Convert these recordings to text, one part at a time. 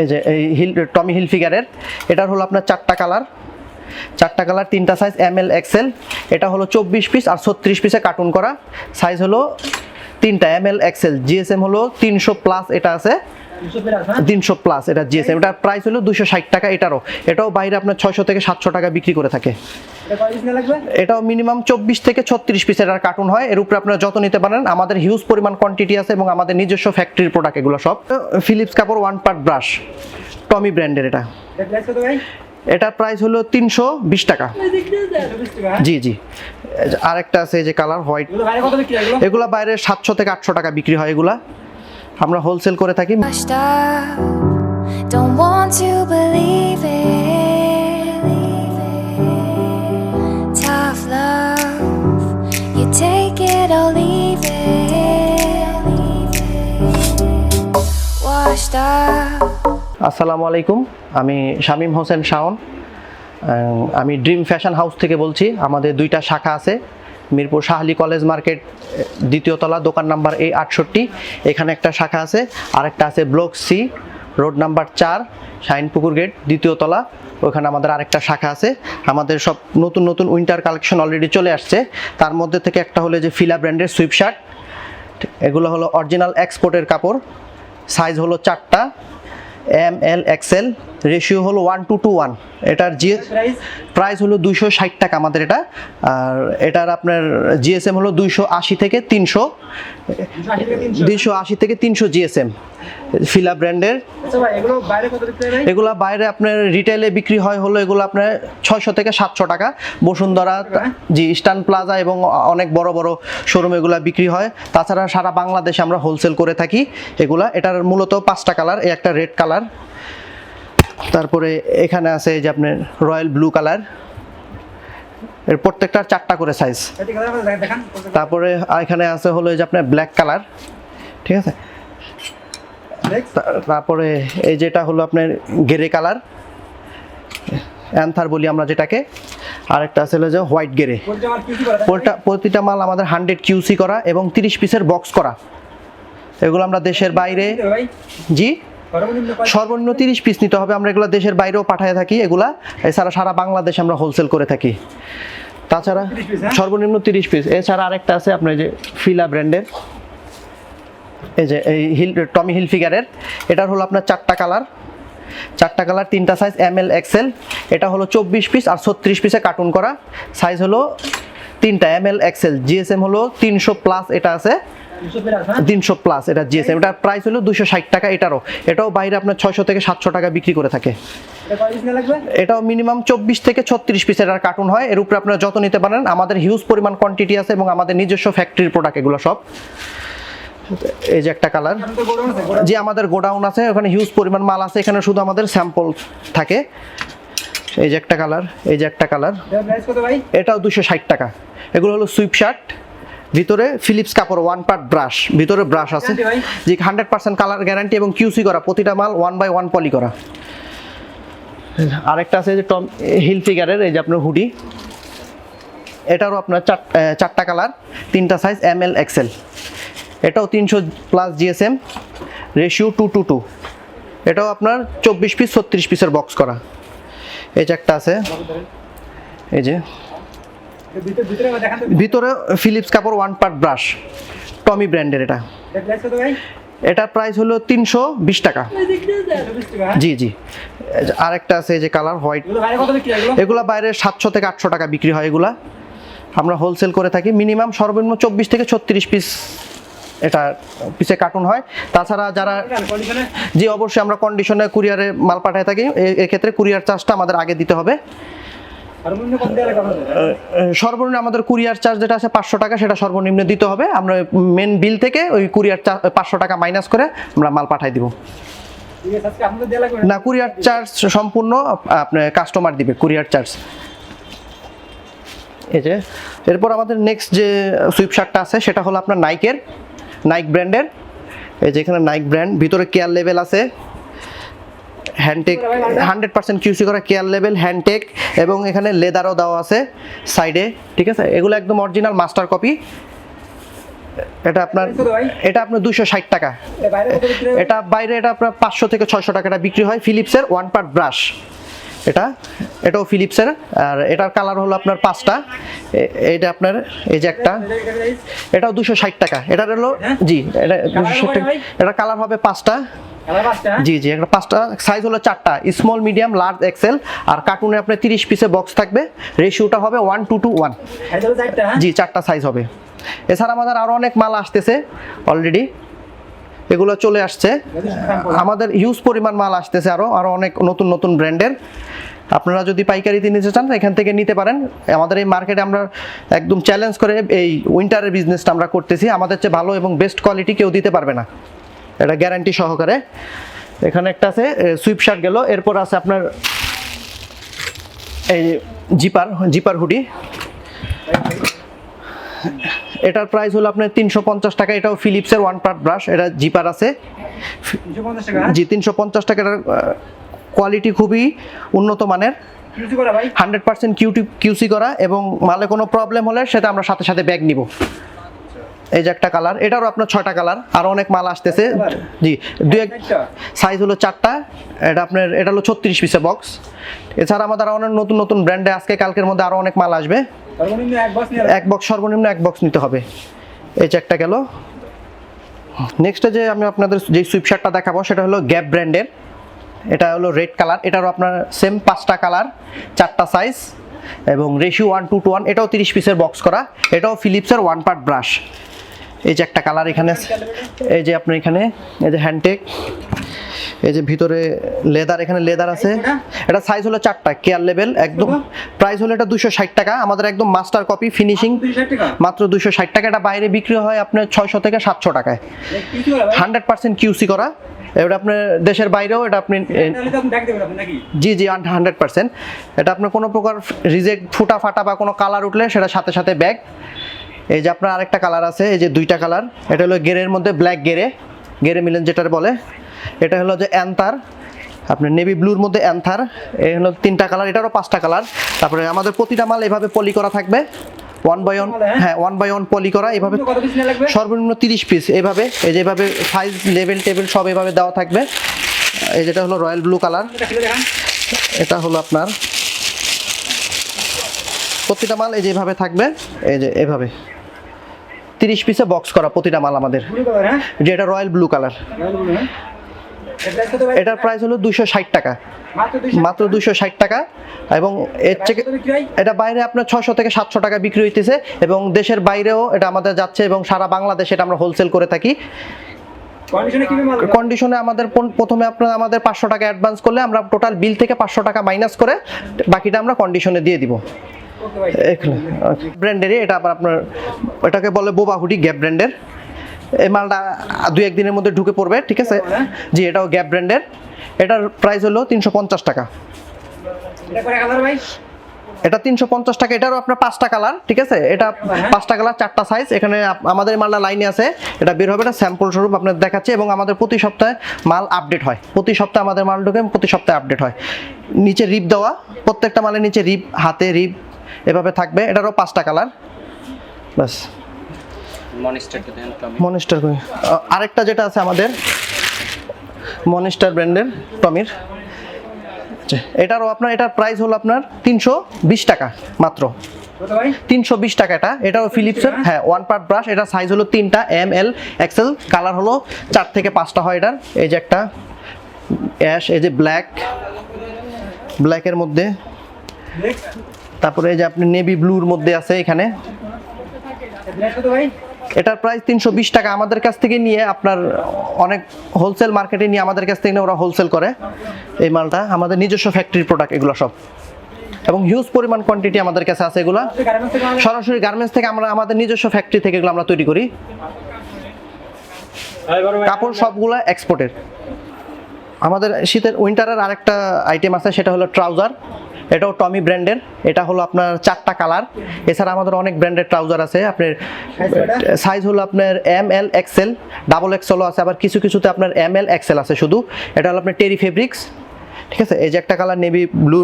এই যে, এই হিল, টমি হিল ফিগারের, এটার হলো আপনার চারটা কালার। চারটা কালার, তিনটা সাইজ এম এল এক্সেল এটা হলো চব্বিশ পিস আর ছত্রিশ পিসে কার্টুন করা। সাইজ হলো তিনটা এম এল এক্সেল জিএসএম হলো তিনশো প্লাস এটা আছে। তিনশো প্লাস এটা জিএসএম এটার প্রাইস হলো দুশো ষাট টাকা এটারও। এটাও বাইরে আপনার ছয়শো থেকে সাতশো টাকা বিক্রি করে থাকে। এটাও মিনিমাম চব্বিশ থেকে ছত্রিশ পিসের আর কার্টুন হয়। এর উপরে আপনারা যত নিতে পারেন আমাদের হিউজ পরিমাণ কোয়ান্টিটি আছে এবং আমাদের নিজস্ব ফ্যাক্টরির প্রোডাক্ট এগুলো সব। ফিলিপস কাপড় ওয়ান পার্ট ব্রাশ টমি ব্র্যান্ডের এটা। এটার প্রাইস হলো তিনশো বিশ টাকা। জি জি। আরেকটা আছে এই যে কালার হোয়াইট এগুলা বাইরে সাতশো থেকে আটশো টাকা বিক্রি হয় এগুলা। আমরা হোলসেল করে থাকি. আসসালামু আলাইকুম আমি শামীম হোসেন শাওন আমি ড্রিম ফ্যাশন হাউস থেকে বলছি আমাদের দুইটা শাখা আছে মিরপুর শাহলি কলেজ মার্কেট দ্বিতীয় তলা, দোকান নাম্বার এই আটষট্টি। এখানে একটা শাখা আছে, আরেকটা আছে ব্লক সি, রোড নাম্বার চার শাইনপুকুর গেট, দ্বিতীয় তলা। ওখানে আমাদের আরেকটা শাখা আছে। আমাদের সব নতুন নতুন উইন্টার কালেকশন অলরেডি চলে আসছে। তার মধ্যে থেকে একটা হলো যে ফিলা ব্র্যান্ডের সুইপ শার্ট। এগুলো হলো অরিজিনাল এক্সপোর্টের কাপড়। সাইজ হলো চারটা এম এল এক্সেল রেশিও হলো ওয়ান টু টু ওয়ান এটার জি প্রাইস হলো দুইশো ষাট টাকা আমাদের এটা। আর এটার আপনার জিএসএম হলো দুইশো আশি থেকে তিনশো। দুইশো আশি থেকে তিনশো। জিএসএম ফিলা ব্র্যান্ডের এগুলো বাইরে আপনার রিটেলে বিক্রি হয় হলো এগুলো আপনার ছয়শো থেকে সাতশো টাকা। বসুন্ধরা জি ইস্টার্ন প্লাজা এবং অনেক বড় বড় শোরুম এগুলো বিক্রি হয়। তাছাড়া সারা বাংলাদেশে আমরা হোলসেল করে থাকি। এগুলা এটার মূলত পাঁচটা কালার এই একটা রেড কালার তারপরে এখানে আছে এই যে আপনার রয়্যাল ব্লু কালার। এর প্রত্যেকটার চারটা করে সাইজ তারপরে এখানে আছে হলো এই যে আপনার ব্ল্যাক কালার ঠিক আছে? তারপরে এই যেটা হলো আপনার গেরে কালার অ্যান্থার বলি আমরা যেটাকে। আরেকটা আছে হলো যে হোয়াইট গেরে প্রতিটা প্রতিটা মাল আমাদের হান্ড্রেড কিউসি করা এবং তিরিশ পিসের বক্স করা। এগুলো আমরা দেশের বাইরে জি? সর্বনিম্ন তিরিশ পিস নিতে হবে। আমরা এগুলো দেশের বাইরেও পাঠিয়ে থাকি। এগুলা এছাড়া সারা বাংলাদেশে আমরা হোলসেল করে থাকি। তাছাড়া সর্বনিম্ন তিরিশ পিস। এছাড়া আরেকটা আছে আপনার যে ফিলা ব্র্যান্ডের। এই যে এই হিল টমি হিল ফিগারের। এটার হলো আপনার চারটা কালার। চারটা কালার তিনটা সাইজ এম এল এক্সেল এটা হলো চব্বিশ পিস আর ছত্রিশ পিসে কার্টুন করা। সাইজ হলো তিনটা এম এল এক্সেল জিএসএম হলো তিনশো প্লাস এটা আছে। তিনশো প্লাস এটা জিএসএম এটার প্রাইস হলো দুশো ষাট টাকা এটারও। এটাও বাইরে আপনার ছয়শো থেকে সাতশো টাকা বিক্রি করে থাকে। এটাও মিনিমাম চব্বিশ থেকে ছত্রিশ পিসের আর কার্টুন হয়। এর উপরে আপনারা যত নিতে পারেন আমাদের হিউজ পরিমাণ কোয়ান্টিটি আছে এবং আমাদের নিজস্ব ফ্যাক্টরির প্রোডাক্ট এগুলো সব। এই যে একটা কালার যে আমাদের গোডাউন আছে ওখানে হিউজ পরিমাণ মাল আছে এখানে শুধু আমাদের স্যাম্পল থাকে। এই যে একটা কালার এই যে একটা কালার এটাও দুশো ষাট টাকা। এগুলো হলো সুইপ শার্ট ভিতরে ফিলিপস কাপড় ওয়ান পার্ট ব্রাশ ভিতরে ব্রাশ আছে। যে হান্ড্রেড পার্সেন্ট কালার গ্যারান্টি এবং কিউসি করা প্রতিটা মাল ওয়ান বাই ওয়ান পলি করা। আরেকটা আছে যে টম হিল ফিগারের এই যে আপনার হুডি এটারও আপনার চার চারটা কালার তিনটা সাইজ এম এল এক্সেল এটাও তিনশো plus GSM ratio two two two এটাও আপনার চব্বিশ পিস ছত্রিশ পিসের বক্স করা। এই যে একটা আছে। এই যে ভিতরে ফিলিপস কাপড় ওয়ান পার্ট ব্রাশ টমি ব্র্যান্ডের এটা। এটার প্রাইস হলো তিনশো বিশ টাকা। জি জি। আরেকটা আছে যে কালার হোয়াইট এগুলা বাইরে সাতশো থেকে আটশো টাকা বিক্রি হয় এগুলা। আমরা হোলসেল করে থাকি। মিনিমাম সর্বনিম্ন চব্বিশ থেকে ছত্রিশ পিস এটা পিসে কার্টুন হয়। তাছাড়া যারা জি অবশ্যই আমরা কন্ডিশনে কুরিয়ারে মাল পাঠিয়ে থাকি। এক্ষেত্রে কুরিয়ার চার্জটা আমাদের আগে দিতে হবে। সর্বনিম্ন আমাদের কুরিয়ার চার্জ যেটা আছে পাঁচশো টাকা সেটা সর্বনিম্ন দিতে হবে। আমরা মেন বিল থেকে ওই কুরিয়ার পাঁচশো টাকা মাইনাস করে আমরা মাল পাঠাই দিব। না? কুরিয়ার চার্জ সম্পূর্ণ আপনার কাস্টমার দিবে কুরিয়ার চার্জ। এই যে এরপর আমাদের নেক্সট যে সুইপ শার্টটা আছে সেটা হলো আপনার নাইকের নাইক ব্র্যান্ডের এই যে এখানে নাইক ব্র্যান্ড ভিতরে কেয়ার লেভেল আছে। Hand tag hundred percent QC করা কেয়ার লেভেল হ্যান্ডটেক এবং এখানে লেদারও দেওয়া আছে সাইডে ঠিক আছে? এগুলো একদম অরিজিনাল মাস্টার কপি এটা আপনার এটা আপনার দুশো ষাট টাকা? এটা বাইরে এটা আপনার পাঁচশো থেকে ছয়শো টাকাটা বিক্রি হয় ফিলিপসের ওয়ান পার্ট ব্রাশ এটা এটাও ফিলিপসের আর এটার কালার হলো আপনার পাঁচটা এটা আপনার এই যে একটা? এটাও দুশো ষাট টাকা এটার হলো? জি এটা দুশো ষাট টাকা ভাই? এটা কালার হবে পাঁচটা? জি জি একটা পাঁচটা সাইজ হলো চারটা স্মল মিডিয়াম লার্জ এক্সেল আর কার্টুনে আপনার তিরিশ পিসে বক্স থাকবে রেশিওটা হবে ওয়ান টু টু ওয়ান? জি চারটা সাইজ হবে এছাড়া আমাদের আরও অনেক মাল আসতেছে অলরেডি এগুলো চলে আসছে। আমাদের হিউজ পরিমাণ মাল আসতেছে আরও আরও অনেক নতুন নতুন ব্র্যান্ডের। আপনারা যদি পাইকারিতে নিতে চান, এখান থেকে নিতে পারেন। আমাদের এই মার্কেটে আমরা একদম চ্যালেঞ্জ করে এই উইন্টারের বিজনেসটা আমরা করতেছি। আমাদের চেয়ে ভালো এবং বেস্ট কোয়ালিটি কেউ দিতে পারবে না। এটা গ্যারান্টি সহকারে। এখানে একটা আছে সুইপ শার্ট গেল। এরপর আছে আপনার এই জিপার জিপার হুডি। এটার প্রাইস হলো আপনার তিনশো পঞ্চাশ টাকা এটাও ফিলিপসের ওয়ান পার্ট ব্রাশ এটা জিপার আছে? জি তিনশো পঞ্চাশ টাকা কোয়ালিটি খুবই উন্নত মানের? হান্ড্রেড পার্সেন্ট কিউটি কিউসি করা এবং মালে কোনো প্রবলেম হলে সেটা আমরা সাথে সাথে ব্যাগ নিব এই যে একটা কালার এটারও আপনার ছয়টা কালার আরও অনেক মাল আসতেছে। জি দু এক সাইজ হলো চারটা এটা আপনার এটা হলো ছত্রিশ পিসের বক্স এছাড়া আমাদের অনেক নতুন নতুন ব্র্যান্ডে আজকে কালকের মধ্যে আরও অনেক মাল আসবে। এক বক্স সর্বনিম্ন এক বক্স নিতে হবে। এই যে একটা গেল। নেক্সটে যে আমি আপনাদের যে সুইপ শার্টটা দেখাবো সেটা হলো গ্যাপ ব্র্যান্ডের এটা হলো রেড কালার এটারও আপনার সেম পাঁচটা কালার চারটা সাইজ এবং ratio one two two one এটাও তিরিশ পিসের বক্স করা। এটাও ফিলিপসের ওয়ান পার্ট ব্রাশ এই যে একটা কালার এখানে আছে। এই যে আপনার এখানে এই যে হ্যান্ডটেক এই যে ভিতরে লেদার এখানে লেদার আছে এটা সাইজ হলো চারটা কেয়ার লেভেল একদম প্রাইস হলো এটা দুশো ষাট টাকা আমাদের একদম মাস্টার কপি ফিনিশিং? মাত্র দুশো ষাট টাকা এটা বাইরে বিক্রি হয় আপনার ছয়শো থেকে সাতশো টাকায়? হান্ড্রেড পার্সেন্ট কিউসি করা এটা আপনার দেশের বাইরেও এটা আপনি? জি জি হান্ড্রেড পার্সেন্ট এটা আপনার কোনো প্রকার রিজেক্ট ফুটা ফাটা বা কোনো কালার উঠলে সেটা সাথে সাথে ব্যাগ এই যে আপনার আরেকটা কালার আছে এই যে দুইটা কালার। এটা হলো গেরের মধ্যে ব্ল্যাক গেরে। গেরে মিলেন যেটার বলে। এটা হলো যে অ্যান্থার। আপনার নেভি ব্লুর মধ্যে অ্যান্থার। এই হলো তিনটা কালার এটারও পাঁচটা কালার। তারপরে আমাদের প্রতিটা মাল এভাবে পলি করা থাকবে। ওয়ান বাই ওয়ান হ্যাঁ ওয়ান বাই ওয়ান পলি করা। এভাবে? সর্বনিম্ন তিরিশ পিস এভাবে। এই যে এভাবে সাইজ লেভেল টেবিল সব এভাবে দেওয়া থাকবে। এই যেটা হলো রয়্যাল ব্লু কালার এটা হলো আপনার প্রতিটা মাল এই যেভাবে থাকবে। এই যে এভাবে। তিরিশ পিসে বক্স করা প্রতিটা মাল আমাদের হ্যাঁ? যে এটা রয়্যাল ব্লু কালার? এটার প্রাইস হলো দুশো ষাট টাকা মাত্র দুশো ষাট টাকা এবং এর থেকে? এটা বাইরে আপনার ছশো থেকে সাতশো টাকা বিক্রি হইতেছে এবং দেশের বাইরেও এটা আমাদের যাচ্ছে এবং সারা বাংলাদেশে এটা আমরা হোলসেল করে থাকি? কন্ডিশনে আমাদের প্রথমে আপনার আমাদের পাঁচশো টাকা অ্যাডভান্স করলে আমরা টোটাল বিল থেকে পাঁচশো টাকা মাইনাস করে বাকিটা আমরা কন্ডিশনে দিয়ে দিব ব্র্যান্ডেরই এটা আবার আপনার এটাকে বলে বোবা হুডি গ্যাপ ব্র্যান্ডের এই মালটা দুই একদিনের মধ্যে ঢুকে পড়বে ঠিক আছে? জি এটাও গ্যাপ ব্র্যান্ডের এটার প্রাইস হলো তিনশো পঞ্চাশ টাকা। এটা তিনশো পঞ্চাশ টাকা এটারও আপনার পাঁচটা কালার ঠিক আছে? এটা পাঁচটা কালার চারটা সাইজ এখানে আমাদের মালটা লাইনে আছে। এটা বের হবে এটা স্যাম্পল স্বরূপ আপনার দেখাচ্ছে এবং আমাদের প্রতি সপ্তাহে মাল আপডেট হয়। প্রতি সপ্তাহে আমাদের মাল ঢুকে প্রতি সপ্তাহে আপডেট হয়। নিচে রিপ দেওয়া প্রত্যেকটা মালের নিচে রিপ হাতে রিপ এভাবে থাকবে। এটারও পাঁচটা কালার। টমি। মনিস্টার কই? আরেকটা যেটা আছে আমাদের মনিস্টার ব্র্যান্ডের টমির। আচ্ছা, এটারও আপনার এটার প্রাইস হলো আপনার তিনশো বিশ টাকা মাত্র। তিনশো বিশ টাকা এটা। এটাও ফিলিপসের হ্যাঁ ওয়ান পার্ট ব্রাশ এটা সাইজ হলো তিনটা এম এল এক্সেল কালার হলো চার থেকে পাঁচটা হয় এটার। এই যে একটা অ্যাশ এই যে ব্ল্যাক ব্ল্যাকের মধ্যে। তারপরে যে আপনি নেভি ব্লুর মধ্যে আছে এখানে? এটার প্রাইস তিনশো বিশ টাকা। আমাদের কাছ থেকে নিয়ে আপনার অনেক হোলসেল মার্কেটে নিয়ে আমাদের কাছ থেকে ওরা হোলসেল করে এই মালটা। আমাদের নিজস্ব ফ্যাক্টরির প্রোডাক্ট এগুলো সব। এবং হিউজ পরিমাণ কোয়ান্টিটি আমাদের কাছে আছে এগুলা। সরাসরি গার্মেন্টস থেকে আমরা আমাদের নিজস্ব ফ্যাক্টরি থেকে এগুলো আমরা তৈরি করি। কাপড় সবগুলো এক্সপোর্টের আমাদের শীতের উইন্টারের আরেকটা আইটেম আছে, সেটা হলো ট্রাউজার এটাও টমি ব্র্যান্ডের এটা হলো আপনার চারটা কালার এছাড়া আমাদের অনেক ব্র্যান্ডের ট্রাউজার আছে আপনার সাইজ হলো আপনার এম এল এক্সেল ডাবল এক্সেলও আছে আবার কিছু কিছুতে আপনার এম এল এক্সেল আছে শুধু। এটা হলো আপনার টেরি ফেব্রিক্স ঠিক আছে? এই যে একটা কালার নেভি ব্লু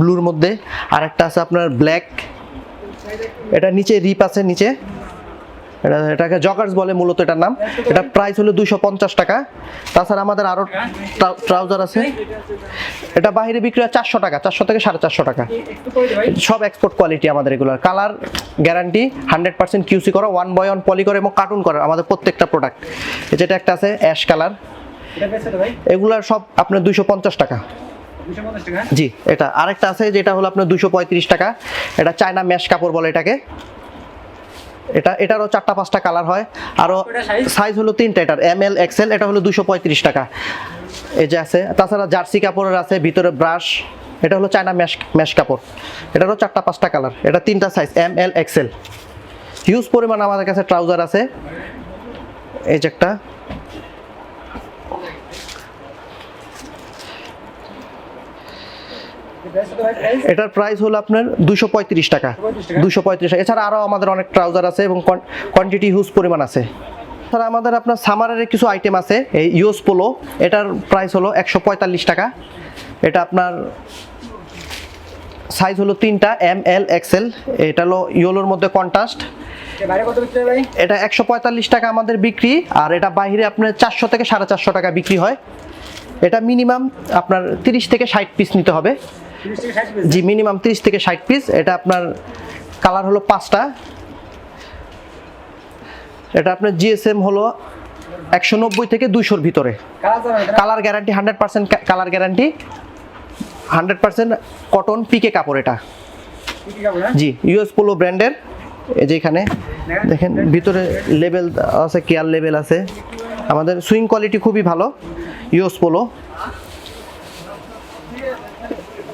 ব্লুর মধ্যে আর একটা আছে আপনার ব্ল্যাক এটা নিচে রিপ আছে নিচে। এটা এটাকে জগার্স বলে মূলত এটার নাম। এটা প্রাইস হলো দুইশো পঞ্চাশ টাকা। তাছাড়া আমাদের আরও ট্রাউজার আছে। এটা বাইরে বিক্রি হয় চারশো টাকা চারশো থেকে সাড়ে চারশো টাকা। সব এক্সপোর্ট কোয়ালিটি আমাদের এগুলোর। Colour guarantee hundred percent QC করা ওয়ান বয় ওয়ান পলি করে এবং কার্টুন করা আমাদের প্রত্যেকটা প্রোডাক্ট যেটা একটা আছে অ্যাশ কালার এগুলার সব আপনার দুইশো পঞ্চাশ টাকা। জি এটা আরেকটা আছে যেটা হলো আপনার দুশো পঁয়ত্রিশ টাকা। এটা চায়না ম্যাশ কাপড় বলে এটাকে। এটা এটারও চারটা পাঁচটা কালার হয়। আরও সাইজ হলো তিনটা এটার এম এল এক্সেল এটা হলো দুশো পঁয়ত্রিশ টাকা। এই যে আছে। তাছাড়া জার্সি কাপড়ের আছে ভিতরে ব্রাশ। এটা হলো চায়না ম্যাশ ম্যাশ কাপড়। এটারও চারটা পাঁচটা কালার। এটা তিনটা size M L XL huge পরিমাণ আমাদের কাছে ট্রাউজার আছে। এই যে একটা বেশ তো ভাই প্রাইস এটার প্রাইস হলো আপনার দুশো পঁয়ত্রিশ টাকা। দুশো পঁয়ত্রিশ টাকা। এছাড়া আরও আমাদের অনেক ট্রাউজার আছে এবং কোয়ান্টিটি হিউজ পরিমাণ আছে। এছাড়া আমাদের আপনার সামারের কিছু আইটেম আছে এই ইউস পোলো এটার প্রাইস হলো একশো পঁয়তাল্লিশ টাকা। এটা আপনার সাইজ হলো তিনটা এম এল এক্সেল এটা হলো ইয়োলোর মধ্যে কন্ট্রাস্ট এটা একশো পঁয়তাল্লিশ টাকা আমাদের বিক্রি আর এটা বাইরে আপনার চারশো থেকে সাড়ে চারশো টাকা বিক্রি হয়। এটা মিনিমাম আপনার তিরিশ থেকে ষাট পিস নিতে হবে। জি মিনিমাম তিরিশ থেকে ষাট পিস এটা আপনার কালার হলো পাঁচটা। এটা আপনার জিএসএম হলো একশো নব্বই থেকে দুইশোর ভিতরে। Colour guarantee hundred percent colour guarantee hundred percent cotton pique কাপড় এটা। হ্যাঁ? জি ইউএস পোলো ব্র্যান্ডের এই যে এখানে দেখেন ভিতরে লেভেল আছে কেয়ার লেভেল আছে। আমাদের সুইং কোয়ালিটি খুবই ভালো ইউএস পোলো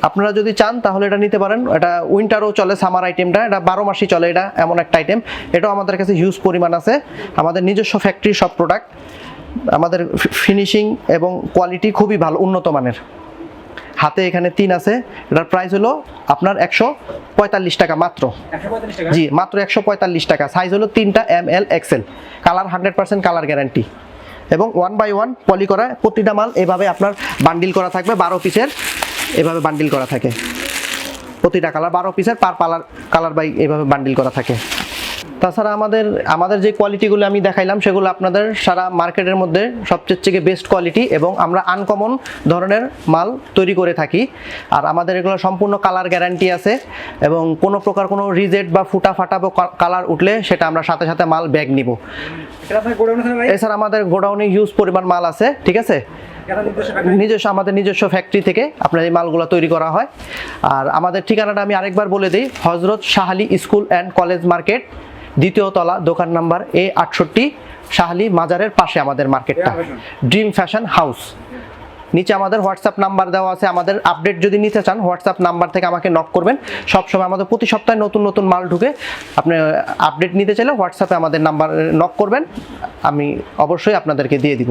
আপনারা যদি চান তাহলে এটা নিতে পারেন। এটা উইন্টারও চলে সামার আইটেমটা এটা বারো মাসই চলে এটা এমন একটা আইটেম এটাও আমাদের কাছে হিউজ পরিমাণ আছে। আমাদের নিজস্ব ফ্যাক্টরি সব প্রোডাক্ট আমাদের ফিনিশিং এবং কোয়ালিটি খুবই ভালো উন্নত মানের। হাতে এখানে তিন আছে। এটার প্রাইস হলো আপনার একশো পঁয়তাল্লিশ টাকা মাত্র। জি মাত্র একশো পঁয়তাল্লিশ টাকা। সাইজ হলো তিনটা M L XL colour hundred percent colour guarantee এবং ওয়ান বাই ওয়ান পলি করা প্রতিটা মাল এভাবে আপনার বান্ডিল করা থাকবে বারো পিসের এভাবে বান্ডিল করা থাকে। প্রতিটা কালার বারো পিসের পার পালার কালার বাই এভাবে বান্ডিল করা থাকে। তাছাড়া আমাদের আমাদের যে কোয়ালিটিগুলো আমি দেখাইলাম সেগুলো আপনাদের সারা মার্কেটের মধ্যে সবচেয়ে থেকে বেস্ট কোয়ালিটি এবং আমরা আনকমন ধরনের মাল তৈরি করে থাকি। আর আমাদের এগুলো সম্পূর্ণ কালার গ্যারান্টি আছে এবং কোনো প্রকার কোনো রিজেট বা ফুটা ফাটা বা কালার উঠলে সেটা আমরা সাথে সাথে মাল ব্যাগ নিব। এছাড়া আমাদের গোডাউনে হিউজ পরিমাণ মাল আছে ঠিক আছে? নিজস্ব আমাদের নিজস্ব ফ্যাক্টরি থেকে আপনার এই মালগুলো তৈরি করা হয়। আর আমাদের ঠিকানাটা আমি আরেকবার বলে দিই হজরত Shahali school and college market দ্বিতীয় তলা দোকান নাম্বার এ আটষট্টি শাহালি মাজারের পাশে আমাদের মার্কেটটা। ড্রিম ফ্যাশন হাউস নিচে আমাদের হোয়াটসঅ্যাপ নাম্বার দেওয়া আছে আমাদের আপডেট যদি নিতে চান হোয়াটসঅ্যাপ নাম্বার থেকে আমাকে নক করবেন। সবসময় আমাদের প্রতি সপ্তাহে নতুন নতুন মাল ঢুকে আপনি আপডেট নিতে চাইলে হোয়াটসঅ্যাপে আমাদের নাম্বার নক করবেন। আমি অবশ্যই আপনাদেরকে দিয়ে দিব।